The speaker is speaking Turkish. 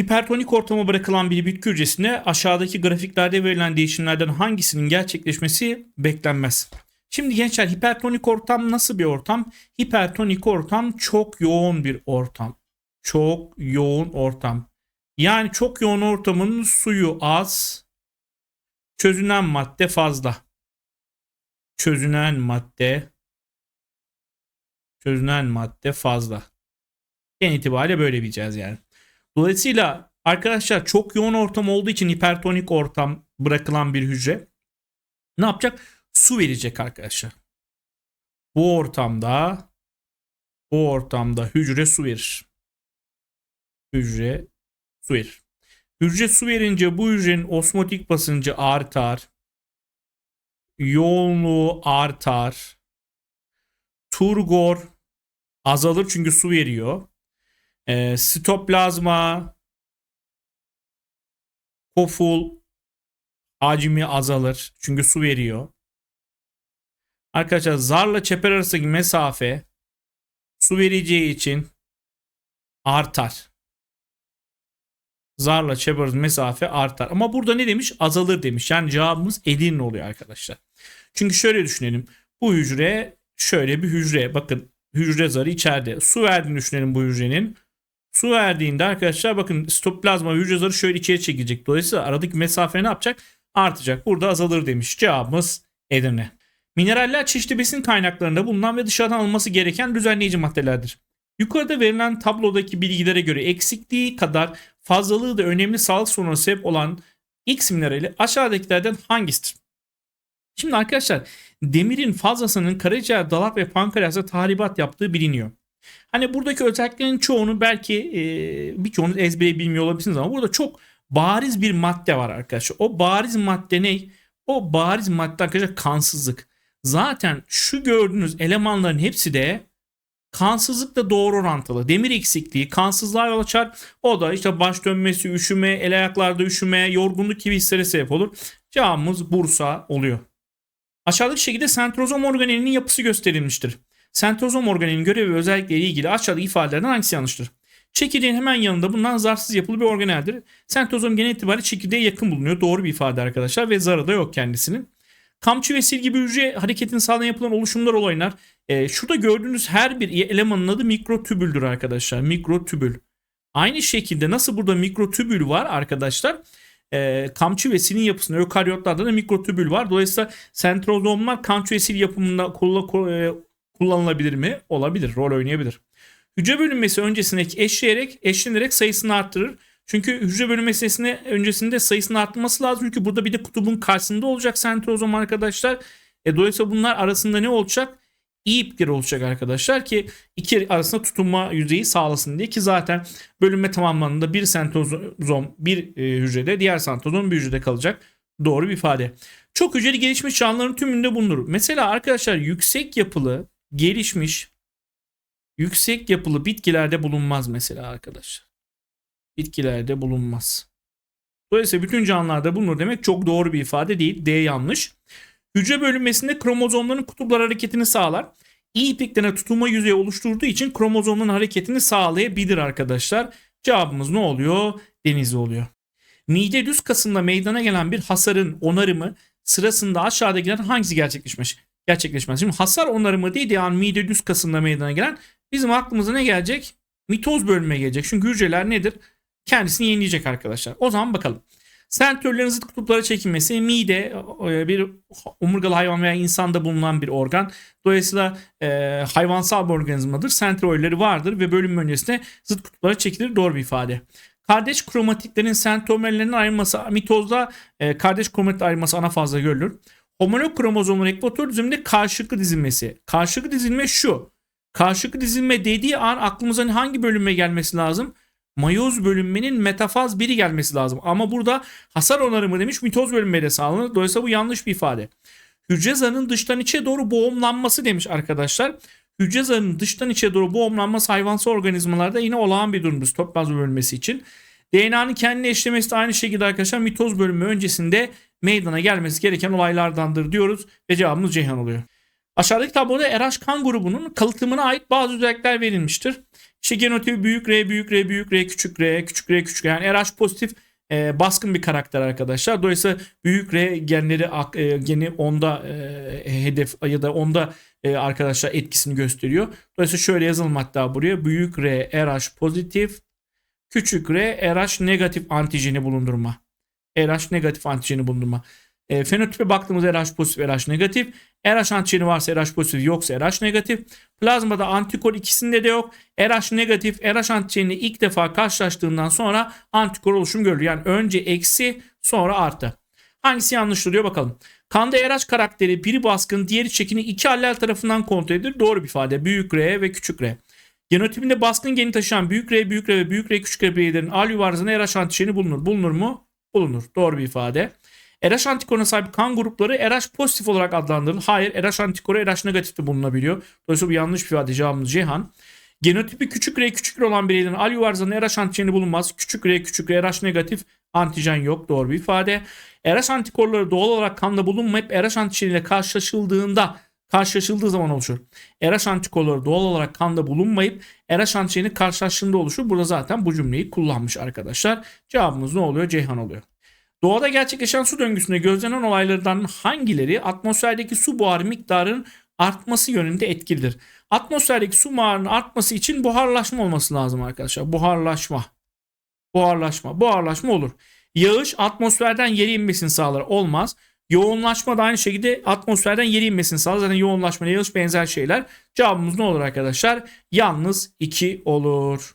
Hipertonik ortama bırakılan bir bitki hücresinde aşağıdaki grafiklerde verilen değişimlerden hangisinin gerçekleşmesi beklenmez. Şimdi gençler hipertonik ortam nasıl bir ortam? Hipertonik ortam çok yoğun bir ortam. Çok yoğun ortam. Yani çok yoğun ortamın suyu az, çözünen madde fazla. Çözünen madde çözünen madde fazla. Gen itibariyle böyle bileceğiz yani. Dolayısıyla arkadaşlar çok yoğun ortam olduğu için hipertonik ortam bırakılan bir hücre ne yapacak? Su verecek arkadaşlar. Bu ortamda bu ortamda hücre su verir. Hücre su verir. Hücre su verince bu hücrenin osmotik basıncı artar. Yoğunluğu artar. Turgor azalır çünkü su veriyor. E, sitoplazma koful hacmi azalır çünkü su veriyor. Arkadaşlar zarla çeper arasındaki mesafe su vereceği için artar. Zarla çeper mesafe artar. Ama burada ne demiş? Azalır demiş. Yani cevabımız Edirne oluyor arkadaşlar. Çünkü şöyle düşünelim. Bu hücre şöyle bir hücre. Bakın hücre zarı içeride. Su verdiğini düşünelim bu hücrenin. Su verdiğinde arkadaşlar bakın sitoplazma hücre zarı şöyle içeri çekilecek. Dolayısıyla aradaki mesafe ne yapacak? Artacak. Burada azalır demiş. Cevabımız Edirne. Mineraller çeşitli besin kaynaklarında bulunan ve dışarıdan alınması gereken düzenleyici maddelerdir. Yukarıda verilen tablodaki bilgilere göre eksikliği kadar fazlalığı da önemli sağlık sorununa sebep olan X minerali aşağıdakilerden hangisidir? Şimdi arkadaşlar demirin fazlasının karaciğer, dalak ve pankreasta tahribat yaptığı biliniyor. Hani buradaki özelliklerin çoğunu belki e, birçoğunuz ezbere bilmiyor olabilirsiniz ama burada çok bariz bir madde var arkadaşlar. O bariz madde ne? O bariz madde arkadaşlar kansızlık. Zaten şu gördüğünüz elemanların hepsi de kansızlıkla doğru orantılı. Demir eksikliği kansızlığa yol açar. O da işte baş dönmesi, üşüme, el ayaklarda üşüme, yorgunluk gibi hislere sebep olur. Cevabımız Bursa oluyor. Aşağıdaki şekilde sentrozom organelinin yapısı gösterilmiştir. Sentrozom organelinin görevi ve özellikleriyle ilgili aşağıdaki ifadelerden hangisi yanlıştır? Çekirdeğin hemen yanında bulunan zarsız yapılı bir organeldir. Sentrozom genel itibariyle çekirdeğe yakın bulunuyor. Doğru bir ifade arkadaşlar ve zarı da yok kendisinin. Kamçı ve sil gibi hücre hareketini sağlayan yapılan oluşumlar olaylar. E, şurada gördüğünüz her bir elemanın adı mikrotübüldür arkadaşlar. Mikrotübül. Aynı şekilde nasıl burada mikrotübül var arkadaşlar? E, kamçı ve silin yapısında ökaryotlarda da mikrotübül var. Dolayısıyla sentrozomlar kamçı ve sil yapımında kullanılabilir mi? Olabilir. Rol oynayabilir. Hücre bölünmesi öncesindeki eşleyerek, eşlenerek sayısını arttırır. Çünkü hücre bölünmesine öncesinde sayısını artması lazım. Çünkü burada bir de kutubun karşısında olacak sentrozom arkadaşlar. E, dolayısıyla bunlar arasında ne olacak? İyi ipleri olacak arkadaşlar ki iki arasında tutunma yüzeyi sağlasın diye ki zaten bölünme tamamlandığında bir sentrozom bir e, hücrede diğer sentrozom bir hücrede kalacak. Doğru bir ifade. Çok hücreli gelişmiş canlıların tümünde bulunur. Mesela arkadaşlar yüksek yapılı gelişmiş yüksek yapılı bitkilerde bulunmaz mesela arkadaşlar. Bitkilerde bulunmaz. Dolayısıyla bütün canlılarda bulunur demek çok doğru bir ifade değil. D yanlış. Hücre bölünmesinde kromozomların kutuplar hareketini sağlar. İyi ipliklerine tutunma yüzeyi oluşturduğu için kromozomların hareketini sağlayabilir arkadaşlar. Cevabımız ne oluyor? Denizli oluyor. Mide düz kasında meydana gelen bir hasarın onarımı sırasında aşağıdakilerden hangisi gerçekleşmiş? Gerçekleşmez. Şimdi hasar onarımı değil yani mide düz kasında meydana gelen bizim aklımıza ne gelecek? Mitoz bölünme gelecek. Çünkü hücreler nedir? Kendisini yenileyecek arkadaşlar. O zaman bakalım. Sentörlerin zıt kutuplara çekilmesi mide e, bir omurgalı hayvan veya insanda bulunan bir organ. Dolayısıyla e, hayvansal bir organizmadır. Sentrolleri vardır ve bölünme öncesinde zıt kutuplara çekilir. Doğru bir ifade. Kardeş kromatiklerin sentromerlerinin ayrılması mitozda e, kardeş kromatik ayrılması ana fazla görülür. Homolog kromozomların ekvator düzleminde karşılıklı dizilmesi. Karşılıklı dizilme şu. Karşılıklı dizilme dediği an aklımıza hangi bölünme gelmesi lazım? mayoz bölünmenin metafaz biri gelmesi lazım. Ama burada hasar onarımı demiş mitoz bölünmeyle sağlanır. Dolayısıyla bu yanlış bir ifade. Hücre zarının dıştan içe doğru boğumlanması demiş arkadaşlar. Hücre zarının dıştan içe doğru boğumlanması hayvansal organizmalarda yine olağan bir durumdur sitoplazma bölünmesi için. DNA'nın kendini eşlemesi de aynı şekilde arkadaşlar mitoz bölünme öncesinde meydana gelmesi gereken olaylardandır diyoruz ve cevabımız Ceyhan oluyor. Aşağıdaki tabloda RH kan grubunun kalıtımına ait bazı özellikler verilmiştir. İşte genotipi büyük R, büyük R, büyük R, küçük R, küçük R, küçük R. Yani RH pozitif e, baskın bir karakter arkadaşlar. Dolayısıyla büyük R genleri e, geni onda e, hedef ya da onda e, arkadaşlar etkisini gösteriyor. Dolayısıyla şöyle yazalım hatta buraya. Büyük R RH pozitif, küçük R RH negatif antijeni bulundurma. RH negatif antijeni bulundurma. E, fenotipe baktığımızda RH pozitif, RH negatif. RH antijeni varsa RH pozitif yoksa RH negatif. Plazmada antikor ikisinde de yok. RH negatif, RH antijeni ilk defa karşılaştığından sonra antikor oluşum görülüyor. Yani önce eksi sonra artı. Hangisi yanlış duruyor bakalım. Kanda RH karakteri biri baskın diğeri çekini iki allel tarafından kontrol edilir. Doğru bir ifade. Büyük R ve küçük R. Genotipinde baskın geni taşıyan büyük R, büyük R ve büyük R küçük R bireylerin al yuvarlığında RH antijeni bulunur. Bulunur mu? Bulunur. Doğru bir ifade. RH antikoruna sahip kan grupları RH pozitif olarak adlandırılır. Hayır RH antikoru RH negatif de bulunabiliyor. Dolayısıyla bu yanlış bir ifade. Cevabımız Ceyhan. Genotipi küçük R küçük R olan bireylerin al yuvarlığında RH antijeni bulunmaz. Küçük R küçük R RH negatif antijen yok. Doğru bir ifade. RH antikorları doğal olarak kanda bulunmayıp RH antijeniyle karşılaşıldığında karşılaşıldığı zaman oluşur. RH antikorları doğal olarak kanda bulunmayıp RH antijeni karşılaştığında oluşur. Burada zaten bu cümleyi kullanmış arkadaşlar. Cevabımız ne oluyor? Ceyhan oluyor. Doğada gerçekleşen su döngüsünde gözlenen olaylardan hangileri atmosferdeki su buharı miktarının artması yönünde etkilidir? Atmosferdeki su buharının artması için buharlaşma olması lazım arkadaşlar. Buharlaşma. Buharlaşma. Buharlaşma olur. Yağış atmosferden yere inmesini sağlar. Olmaz. Yoğunlaşma da aynı şekilde atmosferden yere inmesini sağlar. Zaten yoğunlaşma yağış benzer şeyler. Cevabımız ne olur arkadaşlar? Yalnız 2 olur.